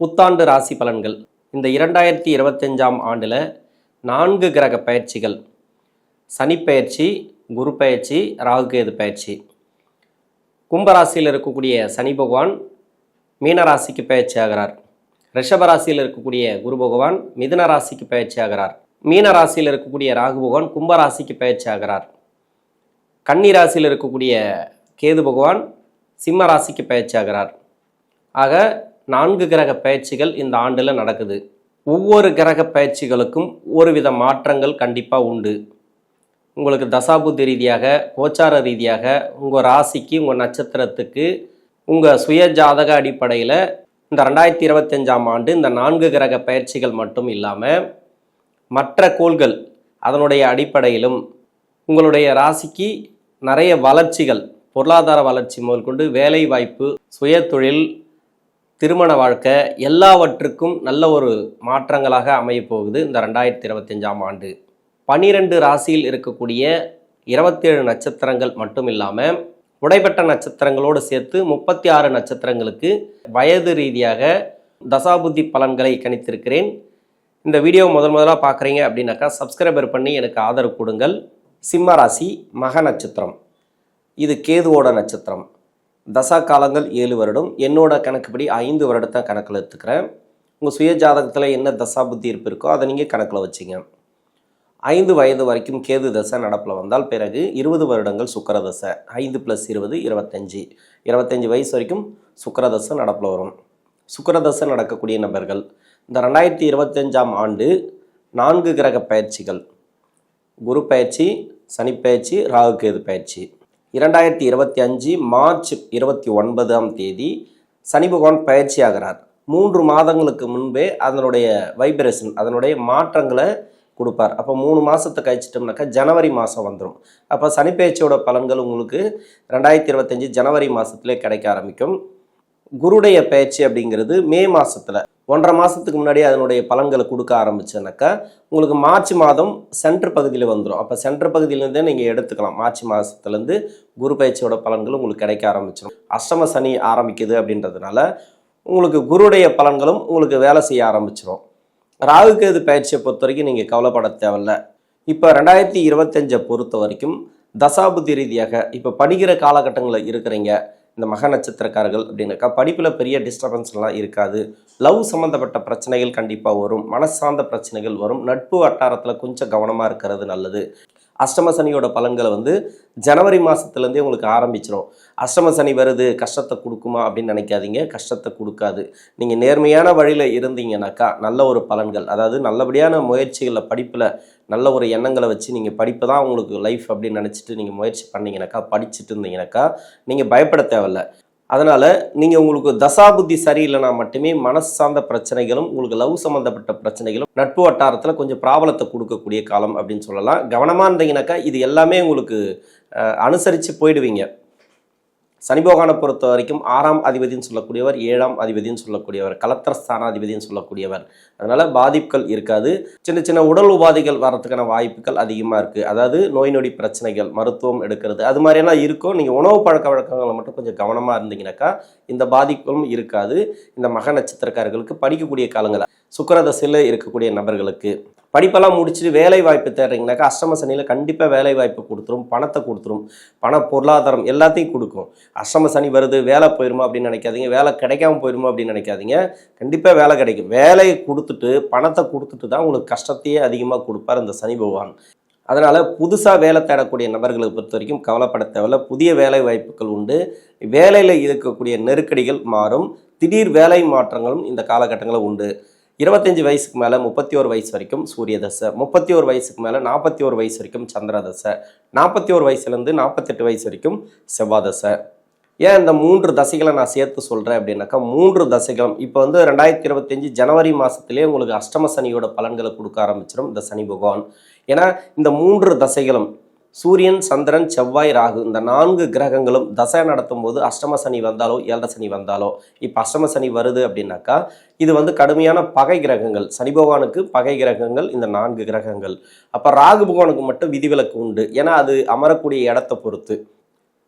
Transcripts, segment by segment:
புத்தாண்டு ராசி பலன்கள். இந்த இரண்டாயிரத்தி இருபத்தஞ்சாம் ஆண்டில் நான்கு கிரக பயிற்சிகள். சனி பயிற்சி குரு பயிற்சி ராகுகேது பயிற்சி. கும்பராசியில் இருக்கக்கூடிய சனி பகவான் மீனராசிக்கு பயிற்சி ஆகிறார். ரிஷபராசியில் இருக்கக்கூடிய குரு பகவான் மிதுன ராசிக்கு பயிற்சி ஆகிறார். மீன ராசியில் இருக்கக்கூடிய ராகு பகவான் கும்பராசிக்கு பயிற்சி ஆகிறார். கன்னி ராசியில் இருக்கக்கூடிய கேது பகவான் சிம்ம ராசிக்கு பயிற்சி ஆகிறார். ஆக நான்கு கிரக பயிற்சிகள் இந்த ஆண்டில் நடக்குது. ஒவ்வொரு கிரக பயிற்சிகளுக்கும் ஒரு வித மாற்றங்கள் கண்டிப்பாக உண்டு. உங்களுக்கு தசாபுத்தி ரீதியாக கோச்சார ரீதியாக உங்கள் ராசிக்கு உங்கள் நட்சத்திரத்துக்கு உங்கள் சுய ஜாதக அடிப்படையில் இந்த ரெண்டாயிரத்தி இருபத்தஞ்சாம் ஆண்டு இந்த நான்கு கிரக பயிற்சிகள் மட்டும் இல்லாமல் மற்ற கோள்கள் அதனுடைய அடிப்படையிலும் உங்களுடைய ராசிக்கு நிறைய வளர்ச்சிகள் பொருளாதார வளர்ச்சி முதல் கொண்டு வேலை வாய்ப்பு சுயதொழில் திருமண வாழ்க்கை எல்லாவற்றுக்கும் நல்ல ஒரு மாற்றங்களாக அமையப்போகுது இந்த ரெண்டாயிரத்தி இருபத்தஞ்சாம் ஆண்டு. பனிரெண்டு ராசியில் இருக்கக்கூடிய இருபத்தேழு நட்சத்திரங்கள் மட்டும் இல்லாமல் உடைபெற்ற நட்சத்திரங்களோடு சேர்த்து முப்பத்தி ஆறு நட்சத்திரங்களுக்கு வயது ரீதியாக தசாபுத்தி பலன்களை கணித்திருக்கிறேன். இந்த வீடியோ முதல் முதலாக பார்க்குறீங்க அப்படின்னாக்கா சப்ஸ்கிரைபர் பண்ணி எனக்கு ஆதரவு கொடுங்கள். சிம்ம ராசி மக நட்சத்திரம். இது கேதுவோட நட்சத்திரம். தசா காலங்கள் ஏழு வருடம். என்னோட கணக்குப்படி ஐந்து வருடத்தை கணக்கில் எடுத்துக்கிறேன். உங்கள் சுய ஜாதகத்தில் என்ன தசா புத்தி இருப்பு இருக்கோ அதை நீங்கள் கணக்கில் வச்சுங்க. ஐந்து வயது வரைக்கும் கேது தசை நடப்பில் வந்தால் பிறகு இருபது வருடங்கள் சுக்கர தசை ஐந்து ப்ளஸ் இருபது இருபத்தஞ்சி. இருபத்தஞ்சி வயசு வரைக்கும் சுக்கர தசை நடப்பில் வரும். சுக்கர தசை நடக்கக்கூடிய நபர்கள் இந்த ரெண்டாயிரத்தி இருபத்தஞ்சாம் ஆண்டு நான்கு கிரக பயிற்சிகள். குரு பயிற்சி சனி பயிற்சி ராகு கேது பயிற்சி. இரண்டாயிரத்தி இருபத்தி அஞ்சு மார்ச் இருபத்தி ஒன்பதாம் தேதி சனி பகவான் பயிற்சி ஆகிறார் மூன்று மாதங்களுக்கு முன்பே அதனுடைய வைப்ரேஷன் அதனுடைய மாற்றங்களை கொடுப்பார். அப்போ மூணு மாதத்தை கழிச்சிட்டோம்னாக்கா ஜனவரி மாதம் வந்துடும் அப்போ சனிப்பெயர்ச்சியோட பலன்கள் உங்களுக்கு ரெண்டாயிரத்தி இருபத்தஞ்சி ஜனவரி மாதத்துலேயே கிடைக்க ஆரம்பிக்கும். குருடைய பயிற்சி அப்படிங்கிறது மே மாதத்தில் ஒன்றரை மாதத்துக்கு முன்னாடி அதனுடைய பலன்களை கொடுக்க ஆரம்பிச்சேனாக்கா உங்களுக்கு மார்ச் மாதம் சென்ட்ரு பகுதியில் வந்துடும் அப்போ சென்ட்ரு பகுதியிலேருந்தே நீங்கள் எடுத்துக்கலாம். மார்ச் மாதத்துலேருந்து குரு பயிற்சியோட பலன்கள் உங்களுக்கு கிடைக்க ஆரம்பிச்சிடும் அஷ்டம சனி ஆரம்பிக்குது அப்படின்றதுனால உங்களுக்கு குருடைய பலன்களும் உங்களுக்கு வேலை செய்ய ஆரம்பிச்சிடும் ராகு கேது பயிற்சியை பொறுத்த வரைக்கும் நீங்கள் கவலைப்பட தேவையில்ல. இப்போ ரெண்டாயிரத்தி இருபத்தஞ்சை பொறுத்த வரைக்கும் தசாபுத்தி ரீதியாக இப்போ படிக்கிற காலகட்டங்களில் இருக்கிறீங்க. இந்த மக நட்சத்திரக்காரர்கள் அப்படின்னாக்கா படிப்பில் பெரிய டிஸ்டர்பன்ஸ்லாம் இருக்காது. லவ் சம்மந்தப்பட்ட பிரச்சனைகள் கண்டிப்பாக வரும். மனசார்ந்த பிரச்சனைகள் வரும். நட்பு வட்டாரத்தில் கொஞ்சம் கவனமாக இருக்கிறது நல்லது. அஷ்டம சனியோட பலன்களை வந்து ஜனவரி மாதத்துலேருந்தே உங்களுக்கு ஆரம்பிச்சிடும் அஷ்டம சனி வருது கஷ்டத்தை கொடுக்குமா அப்படின்னு நினைக்காதீங்க. கஷ்டத்தை கொடுக்காது. நீங்கள் நேர்மையான வழியில் இருந்தீங்கனாக்கா நல்ல ஒரு பலன்கள் அதாவது நல்லபடியான முயற்சிகளில் படிப்பில் நல்ல ஒரு எண்ணங்களை வச்சு நீங்கள் படிப்பு தான் உங்களுக்கு லைஃப் அப்படின்னு நினச்சிட்டு நீங்கள் முயற்சி பண்ணிங்கனாக்கா படிச்சுட்டு இருந்தீங்கனாக்கா நீங்கள் பயப்பட தேவையில்ல. அதனால் நீங்கள் உங்களுக்கு தசாபுத்தி சரியில்லைனா மட்டுமே மனசு சார்ந்த பிரச்சனைகளும் உங்களுக்கு லவ் சம்மந்தப்பட்ட பிரச்சனைகளும் நட்பு வட்டாரத்தில் கொஞ்சம் பிராபலத்தை கொடுக்கக்கூடிய காலம் அப்படின்னு சொல்லலாம். கவனமாக இருந்தீங்கன்னாக்கா இது எல்லாமே உங்களுக்கு அனுசரித்து போயிடுவீங்க. சனி பகவானை பொறுத்த வரைக்கும் ஆறாம் அதிபதினு சொல்லக்கூடியவர் ஏழாம் அதிபதினு சொல்லக்கூடியவர் கலத்திர ஸ்தானாதிபதினு சொல்லக்கூடியவர். அதனால் பாதிப்புகள் இருக்காது. சின்ன சின்ன உடல் உபாதைகள் வர்றதுக்கான வாய்ப்புகள் அதிகமாக இருக்குது அதாவது நோய் நொடி பிரச்சனைகள் மருத்துவம் எடுக்கிறது அது மாதிரியெல்லாம் இருக்கும். நீங்கள் உணவு பழக்க வழக்கங்களை மட்டும் கொஞ்சம் கவனமாக இருந்தீங்கன்னாக்கா இந்த பாதிப்புகளும் இருக்காது. இந்த மக நட்சத்திரக்காரர்களுக்கு படிக்கக்கூடிய காலங்கள் சுக்கரதசையில் இருக்கக்கூடிய நபர்களுக்கு. படிப்பெல்லாம் முடிச்சுட்டு வேலை வாய்ப்பு தேடுறீங்கனாக்கா அஷ்டம சனியில் கண்டிப்பாக வேலை வாய்ப்பு கொடுத்துரும் பணத்தை கொடுத்துரும் பண பொருளாதாரம் எல்லாத்தையும் கொடுக்கும். அஷ்டம சனி வருது வேலை போயிருமா அப்படின்னு நினைக்காதீங்க. வேலை கிடைக்காம போயிருமா அப்படின்னு நினைக்காதீங்க. கண்டிப்பாக வேலை கிடைக்கும். வேலையை கொடுத்துட்டு பணத்தை கொடுத்துட்டு தான் உங்களுக்கு கஷ்டத்தையே அதிகமாக கொடுப்பார் இந்த சனி பகவான். அதனால் புதுசாக வேலை தேடக்கூடிய நபர்களை பொறுத்த வரைக்கும் கவலைப்பட தேவையில்ல. புதிய வேலை வாய்ப்புகள் உண்டு. வேலையில் இருக்கக்கூடிய நெருக்கடிகள் மாறும். திடீர் வேலை மாற்றங்களும் இந்த காலகட்டங்களில் உண்டு. இருபத்தஞ்சி வயசுக்கு மேலே முப்பத்தி ஒரு வயசு வரைக்கும் சூரிய தசை முப்பத்தி ஒரு வயசுக்கு மேலே நாற்பத்தி ஒரு வயசு வரைக்கும் சந்திர தசை நாற்பத்தி ஒரு வயசுலேருந்து நாற்பத்தெட்டு வயசு வரைக்கும் செவ்வாய் தசை. ஏன் இந்த மூன்று தசைகளை நான் சேர்த்து சொல்கிறேன் அப்படின்னாக்கா மூன்று தசைகளும் இப்போ வந்து ரெண்டாயிரத்தி இருபத்தஞ்சி ஜனவரி மாதத்துலேயே உங்களுக்கு அஷ்டம சனியோட பலன்களை கொடுக்க ஆரம்பிச்சிடும் இந்த சனி பகவான். ஏன்னா இந்த மூன்று தசைகளும் சூரியன் சந்திரன் செவ்வாய் ராகு இந்த நான்கு கிரகங்களும் தசை நடத்தும் போது அஷ்டம சனி வந்தாலோ ஏழரை சனி வந்தாலோ இப்போ அஷ்டம சனி வருது அப்படின்னாக்கா இது வந்து கடுமையான பகை கிரகங்கள். சனி பகவானுக்கு பகை கிரகங்கள் இந்த நான்கு கிரகங்கள். அப்போ ராகு பகவானுக்கு மட்டும் விதிவிலக்கு உண்டு. ஏன்னா அது அமரக்கூடிய இடத்த பொறுத்து.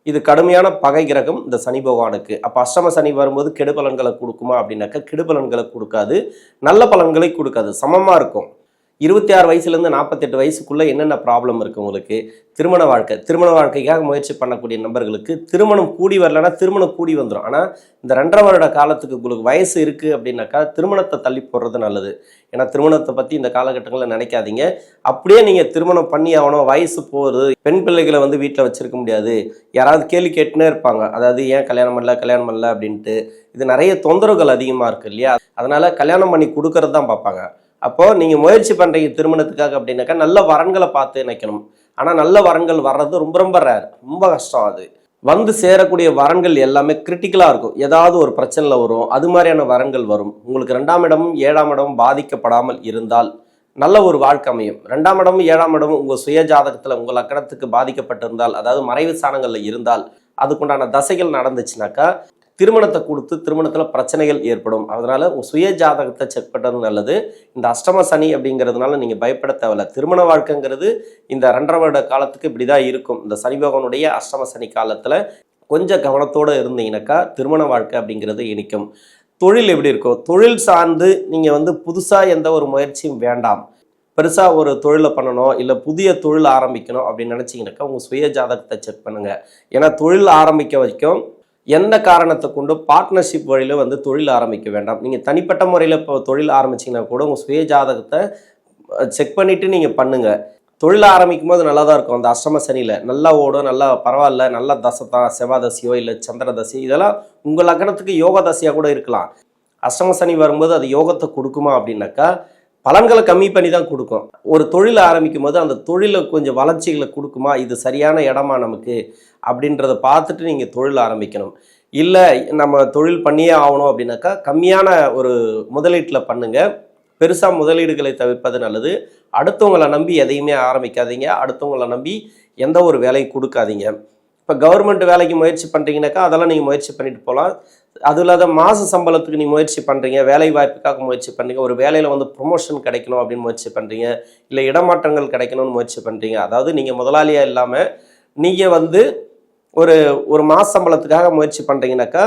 இது கடுமையான பகை கிரகம் இந்த சனி பகவானுக்கு. அப்போ அஷ்டம சனி வரும்போது கெடு பலன்களை கொடுக்குமா அப்படின்னாக்கா கெடு பலன்களை கொடுக்காது. நல்ல பலன்களை கொடுக்காது. சமமாக இருக்கும். இருபத்தி ஆறு வயசுலேருந்து நாற்பத்தெட்டு வயசுக்குள்ளே என்னென்ன ப்ராப்ளம் இருக்குது உங்களுக்கு? திருமண வாழ்க்கை. திருமண வாழ்க்கைக்காக முயற்சி பண்ணக்கூடிய நபர்களுக்கு திருமணம் கூடி வரலன்னா திருமணம் கூடி வந்துடும் ஆனால் இந்த ரெண்டரை வருட காலத்துக்கு உங்களுக்கு வயசு இருக்குது அப்படின்னாக்கா திருமணத்தை தள்ளி போடுறது நல்லது. ஏன்னா திருமணத்தை பற்றி இந்த காலகட்டங்களில் நினைக்காதீங்க. அப்படியே நீங்கள் திருமணம் பண்ணி ஆகணும் வயசு போகிறது பெண் பிள்ளைகளை வந்து வீட்டில் வச்சுருக்க முடியாது. யாராவது கேள்வி கேட்டுனே இருப்பாங்க. அதாவது ஏன் கல்யாணம் பண்ணல? கல்யாணம் பண்ணல? அப்படின்ட்டு. இது நிறைய தொந்தரவுகள் அதிகமாக இருக்குது இல்லையா? அதனால் கல்யாணம் பண்ணி கொடுக்கறது தான் பார்ப்பாங்க. அப்போது நீங்கள் முயற்சி பண்ணுறீங்க திருமணத்துக்காக அப்படின்னாக்கா நல்ல வரன்களை பார்த்து நினைக்கணும். ஆனால் நல்ல வரன்கள் வர்றது ரொம்ப ரொம்ப ரேர் ரொம்ப கஷ்டம் அது. வந்து சேரக்கூடிய வரன்கள் எல்லாமே கிரிட்டிக்கலாக இருக்கும். ஏதாவது ஒரு பிரச்சனையில் வரும். அது மாதிரியான வரன்கள் வரும். உங்களுக்கு ரெண்டாம் இடமும் ஏழாம் இடமும் பாதிக்கப்படாமல் இருந்தால் நல்ல ஒரு வாழ்க்கை அமையும். ரெண்டாம் இடமும் ஏழாம் இடமும் உங்கள் சுய ஜாதகத்தில் உங்கள் லக்கணத்துக்கு பாதிக்கப்பட்டிருந்தால் அதாவது மறைவு ஸ்தானங்களில் இருந்தால் அதுக்குண்டான தசைகள் நடந்துச்சுனாக்கா திருமணத்தை கொடுத்து திருமணத்தில் பிரச்சனைகள் ஏற்படும். அதனால் உங்கள் சுய ஜாதகத்தை செக் பண்ணுறது நல்லது. இந்த அஷ்டம சனி அப்படிங்கிறதுனால நீங்கள் பயப்பட தேவையில்ல. திருமண வாழ்க்கைங்கிறது இந்த ரெண்டரை வருட காலத்துக்கு இப்படி தான் இருக்கும். இந்த சனி பகவானுடைய அஷ்டம சனி காலத்தில் கொஞ்சம் கவனத்தோடு இருந்தீங்கன்னாக்கா திருமண வாழ்க்கை அப்படிங்கிறது இனிக்கும். தொழில் எப்படி இருக்கும் தொழில் சார்ந்து நீங்கள் வந்து புதுசாக எந்த ஒரு முயற்சியும் வேண்டாம். பெருசாக ஒரு தொழிலை பண்ணணும் இல்லை புதிய தொழில் ஆரம்பிக்கணும் அப்படின்னு நினச்சிங்கனாக்கா உங்கள் சுய ஜாதகத்தை செக் பண்ணுங்கள் ஏன்னா தொழில் ஆரம்பிக்க வரைக்கும் எந்த காரணத்தை கொண்டு பார்ட்னர்ஷிப் வழியில் வந்து தொழில் ஆரம்பிக்க வேண்டாம். நீங்கள் தனிப்பட்ட முறையில் இப்போ தொழில் ஆரம்பிச்சிங்கன்னா கூட உங்கள் சுய ஜாதகத்தை செக் பண்ணிவிட்டு நீங்கள் பண்ணுங்கள் தொழில் ஆரம்பிக்கும் போது நல்லா தான் இருக்கும். அந்த அஷ்டம சனியில் நல்லா ஓடும் நல்லா பரவாயில்ல நல்லா தசை தான் செவ்வாதசியோ இல்லை சந்திரதசி இதெல்லாம் உங்கள் லக்னத்துக்கு யோக தசையாக கூட இருக்கலாம். அஷ்டம சனி வரும்போது அது யோகத்தை கொடுக்குமா அப்படின்னாக்கா பலன்களை கம்மி பண்ணி தான் கொடுக்கும். ஒரு தொழில் ஆரம்பிக்கும் போது அந்த தொழிலை கொஞ்சம் வளர்ச்சிகளை கொடுக்குமா? இது சரியான இடமா நமக்கு? அப்படின்றத பார்த்துட்டு நீங்கள் தொழில் ஆரம்பிக்கணும். இல்லை நம்ம தொழில் பண்ணியே ஆகணும் அப்படின்னாக்கா கம்மியான ஒரு முதலீட்டில் பண்ணுங்கள் பெருசாக முதலீடுகளை தவிர்ப்பது நல்லது. அடுத்தவங்களை நம்பி எதையுமே ஆரம்பிக்காதீங்க. அடுத்தவங்களை நம்பி எந்த ஒரு வேலையும் கொடுக்காதீங்க. இப்போ கவர்மெண்ட் வேலைக்கு முயற்சி பண்ணுறீங்கனாக்கா அதெல்லாம் நீங்கள் முயற்சி பண்ணிட்டு போகலாம். அது இல்லாத மாத சம்பளத்துக்கு நீங்கள் முயற்சி பண்ணுறீங்க வேலை வாய்ப்புக்காக முயற்சி பண்ணுறீங்க ஒரு வேலையில் வந்து ப்ரொமோஷன் கிடைக்கணும் அப்படின்னு முயற்சி பண்ணுறீங்க இல்லை இடமாற்றங்கள் கிடைக்கணும்னு முயற்சி பண்ணுறீங்க அதாவது நீங்கள் முதலாளியாக இல்லாமல் நீங்கள் வந்து ஒரு ஒரு மாத சம்பளத்துக்காக முயற்சி பண்ணுறீங்கனாக்கா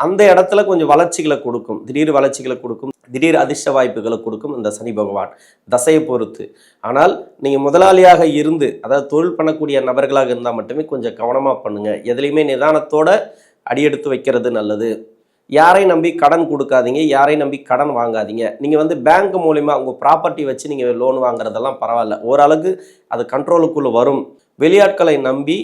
அந்த இடத்துல கொஞ்சம் வளர்ச்சிகளை கொடுக்கும். திடீர் வளர்ச்சிகளை கொடுக்கும். திடீர் அதிர்ஷ்ட வாய்ப்புகளை கொடுக்கும் இந்த சனி பகவான். தசையை பொறுத்து. ஆனால் நீங்கள் முதலாளியாக இருந்து அதாவது தொழில் பண்ணக்கூடிய நபர்களாக இருந்தால் மட்டுமே கொஞ்சம் கவனமாக பண்ணுங்கள் எதுலேயுமே நிதானத்தோட அடியெடுத்து வைக்கிறது நல்லது. யாரையும் நம்பி கடன் கொடுக்காதீங்க யாரையும் நம்பி கடன் வாங்காதீங்க. நீங்கள் வந்து பேங்க் மூலிமா உங்கள் ப்ராப்பர்ட்டி வச்சு நீங்கள் லோன் வாங்குறதெல்லாம் பரவாயில்ல. ஓரளவுக்கு அது கண்ட்ரோலுக்குள்ளே வரும். வெளியாட்களை நம்பி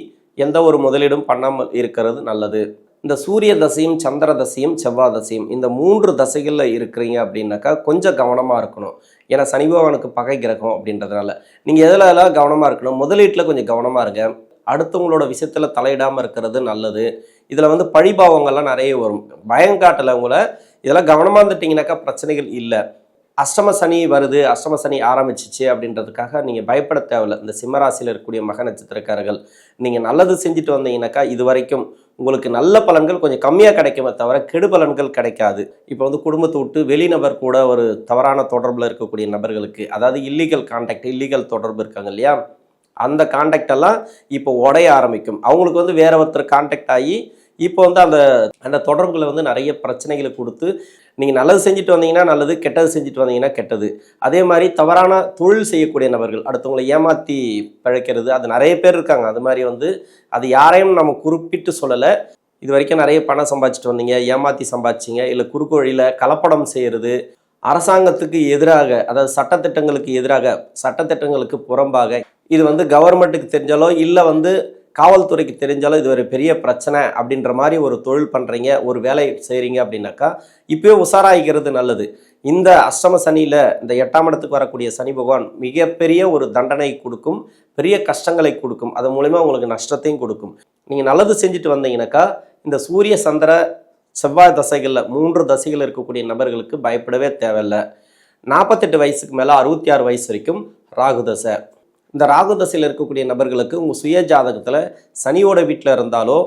எந்த ஒரு முதலீடும் பண்ணாமல் இருக்கிறது நல்லது. இந்த சூரிய தசையும் சந்திர தசையும் செவ்வாய் தசையும் இந்த மூன்று தசைகளில் இருக்கிறீங்க அப்படின்னாக்கா கொஞ்சம் கவனமாக இருக்கணும். ஏன்னா சனி பகவானுக்கு பகை கிரகம் அப்படின்றதுனால. நீங்கள் எதில் எல்லாம் கவனமாக இருக்கணும்? முதலீட்டில் கொஞ்சம் கவனமாக இருங்க. அடுத்தவங்களோட விஷயத்தில் தலையிடாமல் இருக்கிறது நல்லது. இதில் வந்து பழிபாவங்கள்லாம் நிறைய வரும். பயம் காட்டலை உங்களை இதெல்லாம் கவனமாக இருந்துட்டிங்கனாக்கா பிரச்சனைகள் இல்லை. அஷ்டம சனி வருது அஷ்டம சனி ஆரம்பிச்சிச்சு அப்படின்றதுக்காக நீங்கள் பயப்பட தேவையில்ல. இந்த சிம்மராசியில் இருக்கக்கூடிய மக நட்சத்திரக்காரர்கள் நீங்கள் நல்லது செஞ்சுட்டு வந்தீங்கன்னாக்கா இது வரைக்கும் உங்களுக்கு நல்ல பலன்கள் கொஞ்சம் கம்மியாக கிடைக்குமே தவிர கெடு பலன்கள் கிடைக்காது. இப்போ வந்து குடும்பத்தை விட்டு வெளிநபர் கூட ஒரு தவறான தொடர்பில் இருக்கக்கூடிய நபர்களுக்கு அதாவது இல்லீகல் கான்டாக்ட் இல்லீகல் தொடர்பு இருக்காங்க இல்லையா? அந்த கான்டாக்ட் எல்லாம் இப்போ உடைய ஆரம்பிக்கும். அவங்களுக்கு வந்து வேற ஒருத்தர் காண்டாக்ட் ஆகி இப்போ வந்து அந்த அந்த தொடர்புகளை வந்து நிறைய பிரச்சனைகளை கொடுத்து நீங்கள் நல்லது செஞ்சுட்டு வந்தீங்கன்னா நல்லது கெட்டது செஞ்சுட்டு வந்தீங்கன்னா கெட்டது. அதே மாதிரி தவறான தொழில் செய்யக்கூடிய நபர்கள் அடுத்தவங்களை ஏமாற்றி பிழைக்கிறது அது நிறைய பேர் இருக்காங்க. அது மாதிரி வந்து அது யாரையும் நம்ம குறிப்பிட்டு சொல்லலை. இது வரைக்கும் நிறைய பணம் சம்பாதிச்சிட்டு வந்தீங்க ஏமாற்றி சம்பாதிச்சிங்க இல்லை குறுக்கு வழியில் கலப்படம் செய்கிறது அரசாங்கத்துக்கு எதிராக அதாவது சட்டத்திட்டங்களுக்கு எதிராக சட்டத்திட்டங்களுக்கு புறம்பாக இது வந்து கவர்மெண்ட்டுக்கு தெரிஞ்சாலோ இல்லை வந்து காவல்துறைக்கு தெரிஞ்சாலும் இது ஒரு பெரிய பிரச்சனை அப்படின்ற மாதிரி ஒரு தொழில் பண்ணுறீங்க ஒரு வேலை செய்கிறீங்க அப்படின்னாக்கா இப்போயே உஷாராகிக்கிறது நல்லது. இந்த அஷ்டம சனியில் இந்த எட்டாம் இடத்துக்கு வரக்கூடிய சனி பகவான் மிகப்பெரிய ஒரு தண்டனை கொடுக்கும் பெரிய கஷ்டங்களை கொடுக்கும். அது மூலிமா உங்களுக்கு நஷ்டத்தையும் கொடுக்கும். நீங்கள் நல்லது செஞ்சுட்டு வந்தீங்கன்னாக்கா இந்த சூரிய சந்திர செவ்வாய் தசைகளில் மூன்று தசைகள் இருக்கக்கூடிய நபர்களுக்கு பயப்படவே தேவையில்லை. நாற்பத்தெட்டு வயசுக்கு மேலே அறுபத்தி ஆறு வயசு வரைக்கும் ராகு தசை. இந்த ராகு தசையில் இருக்கக்கூடிய நபர்களுக்கு உங்கள் சுய ஜாதகத்தில் சனியோட வீட்டில் இருந்தாலோ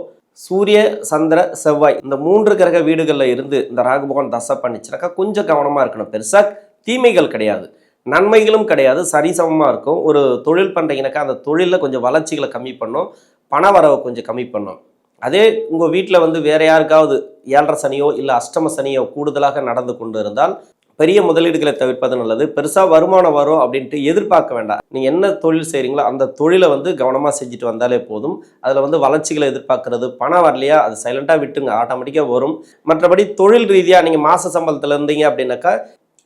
சூரிய சந்திர செவ்வாய் இந்த மூன்று கிரக வீடுகளில் இருந்து இந்த ராகு பகவான் தசை பண்ணிச்சுனாக்கா கொஞ்சம் கவனமாக இருக்கணும் பெருசாக தீமைகள் கிடையாது. நன்மைகளும் கிடையாது. சரிசமமாக இருக்கும். ஒரு தொழில் பண்ணுறீங்கனாக்கா அந்த தொழிலில் கொஞ்சம் வளர்ச்சிகளை கம்மி பண்ணும். பண வரவை கொஞ்சம் கம்மி பண்ணும். அதே உங்கள் வீட்டில் வந்து வேற யாருக்காவது ஏழரை சனியோ இல்லை அஷ்டம சனியோ கூடுதலாக நடந்து கொண்டு இருந்தால் பெரிய முதலீடுகளை தவிர்ப்பது நல்லது. பெருசாக வருமானம் வரும் அப்படின்ட்டு எதிர்பார்க்க வேண்டாம். நீங்கள் என்ன தொழில் செய்கிறீங்களோ அந்த தொழிலை வந்து கவனமாக செஞ்சுட்டு வந்தாலே போதும். அதில் வந்து வளர்ச்சிகளை எதிர்பார்க்கறது பணம் வரலையா அது சைலண்ட்டாக விட்டுங்க ஆட்டோமேட்டிக்காக வரும். மற்றபடி தொழில் ரீதியாக நீங்கள் மாத சம்பளத்தில் இருந்தீங்க அப்படின்னாக்கா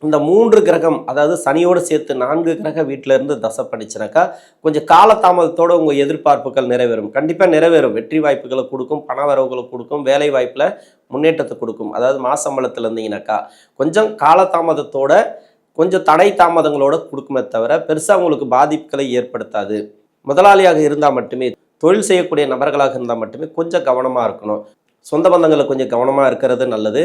இந்த மூன்று கிரகம் அதாவது சனியோடு சேர்த்து நான்கு கிரக வீட்டில இருந்து தசை படிச்சுனாக்கா கொஞ்சம் காலதாமதத்தோடு உங்கள் எதிர்பார்ப்புகள் நிறைவேறும். கண்டிப்பாக நிறைவேறும். வெற்றி வாய்ப்புகளை கொடுக்கும் பண வரவுகளை கொடுக்கும் வேலை வாய்ப்பில் முன்னேற்றத்தை கொடுக்கும். அதாவது மாசம்பளத்தில் இருந்தீங்கன்னாக்கா கொஞ்சம் காலதாமதத்தோட கொஞ்சம் தடை தாமதங்களோட கொடுக்குமே தவிர பெருசாக உங்களுக்கு பாதிப்புகளை ஏற்படுத்தாது. முதலாளியாக இருந்தால் மட்டுமே தொழில் செய்யக்கூடிய நபர்களாக இருந்தால் மட்டுமே கொஞ்சம் கவனமாக இருக்கணும். சொந்த பந்தங்களை கொஞ்சம் கவனமாக இருக்கிறது நல்லது.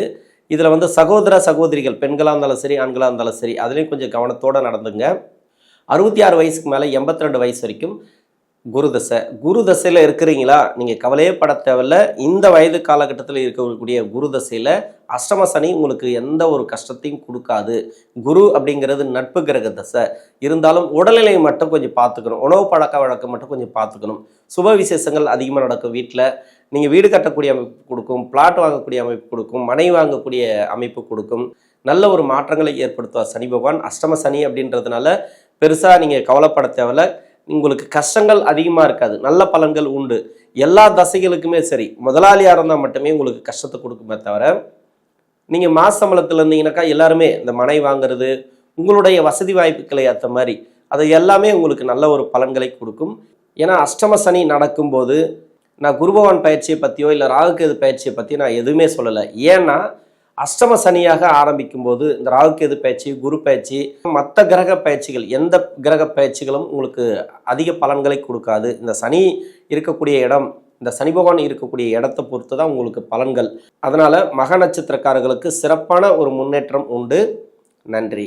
இதில் வந்து சகோதர சகோதரிகள் பெண்களாக இருந்தாலும் சரி ஆண்களாக இருந்தாலும் சரி அதுலேயும் கொஞ்சம் கவனத்தோடு நடந்துங்க. அறுபத்தி ஆறு வயசுக்கு மேலே எண்பத்தி ரெண்டு வயசு வரைக்கும் குரு தசை. குரு தசையில் இருக்கிறீங்களா? நீங்கள் கவலையே பட தேவையில்ல. இந்த வயது காலகட்டத்தில் இருக்கக்கூடிய குரு தசையில் அஷ்டம சனி உங்களுக்கு எந்த ஒரு கஷ்டத்தையும் கொடுக்காது. குரு அப்படிங்கிறது நட்பு கிரக தசை. இருந்தாலும் உடல்நிலையை மட்டும் கொஞ்சம் பார்த்துக்கணும். உணவு பழக்க வழக்கம் மட்டும் கொஞ்சம் பார்த்துக்கணும். சுப விசேஷங்கள் அதிகமாக நடக்கும் வீட்டில் நீங்கள் வீடு கட்டக்கூடிய அமைப்பு கொடுக்கும். பிளாட் வாங்கக்கூடிய அமைப்பு கொடுக்கும். மனை வாங்கக்கூடிய அமைப்பு கொடுக்கும். நல்ல ஒரு மாற்றங்களை ஏற்படுத்துவார் சனி பகவான். அஷ்டம சனி அப்படின்றதுனால பெருசாக நீங்கள் கவலைப்பட தேவையில்ல. உங்களுக்கு கஷ்டங்கள் அதிகமாக இருக்காது. நல்ல பலன்கள் உண்டு. எல்லா தசைகளுக்குமே சரி முதலாளியாக இருந்தால் மட்டுமே உங்களுக்கு கஷ்டத்தை கொடுக்குமே தவிர நீங்கள் மாச சம்பளத்தில் இருந்தீங்கன்னாக்கா எல்லாருமே இந்த மனை வாங்குறது உங்களுடைய வசதி வாய்ப்புகளை ஏற்ற மாதிரி அது எல்லாமே உங்களுக்கு நல்ல ஒரு பலன்களை கொடுக்கும். ஏன்னா அஷ்டம சனி நடக்கும்போது நான் குருபவான் பயிற்சியை பற்றியோ இல்லை ராகுகேது பயிற்சியை பற்றி நான் எதுவுமே சொல்லலை. ஏன்னா அஷ்டம சனியாக ஆரம்பிக்கும் போது இந்த ராகுகேது பயிற்சி குரு பயிற்சி மற்ற கிரக பயிற்சிகள் எந்த கிரக பயிற்சிகளும் உங்களுக்கு அதிக பலன்களை கொடுக்காது. இந்த சனி இருக்கக்கூடிய இடம் இந்த சனி பகவான் இருக்கக்கூடிய இடத்தை பொறுத்து தான் உங்களுக்கு பலன்கள். அதனால் மக நட்சத்திரக்காரர்களுக்கு சிறப்பான ஒரு முன்னேற்றம் உண்டு. நன்றி.